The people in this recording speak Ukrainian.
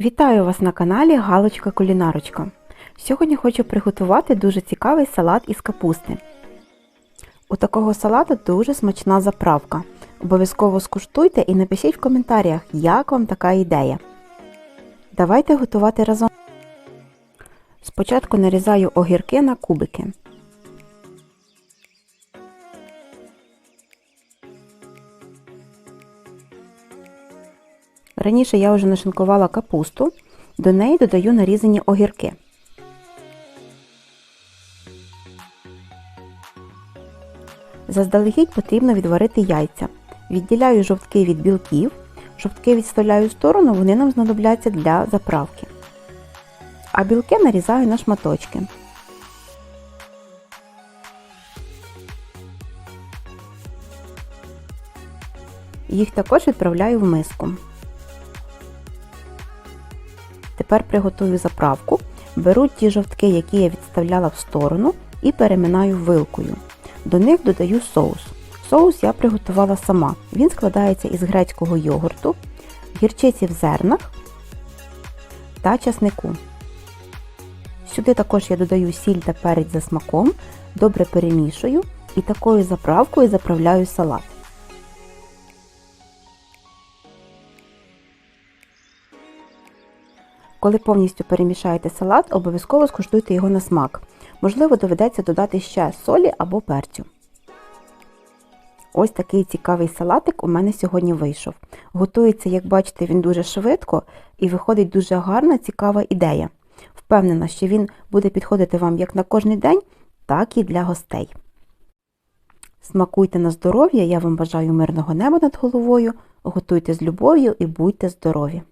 Вітаю вас на каналі Галочка Кулінарочка. Сьогодні хочу приготувати дуже цікавий салат із капусти. У такого салату дуже смачна заправка. Обов'язково скуштуйте і напишіть в коментарях, як вам така ідея. Давайте готувати разом. Спочатку нарізаю огірки на кубики. Раніше я вже нашинкувала капусту, до неї додаю нарізані огірки. Заздалегідь потрібно відварити яйця. Відділяю жовтки від білків, жовтки відставляю в сторону, вони нам знадобляться для заправки. А білки нарізаю на шматочки. Їх також відправляю в миску. Тепер приготую заправку. Беру ті жовтки, які я відставляла в сторону, і переминаю вилкою. До них додаю соус. Соус я приготувала сама. Він складається із грецького йогурту, гірчиці в зернах та часнику. Сюди також я додаю сіль та перець за смаком, добре перемішую і такою заправкою заправляю салат. Коли повністю перемішаєте салат, обов'язково скуштуйте його на смак. Можливо, доведеться додати ще солі або перцю. Ось такий цікавий салатик у мене сьогодні вийшов. Готується, як бачите, він дуже швидко і виходить дуже гарна, цікава ідея. Впевнена, що він буде підходити вам як на кожний день, так і для гостей. Смакуйте на здоров'я, я вам бажаю мирного неба над головою, готуйте з любов'ю і будьте здорові!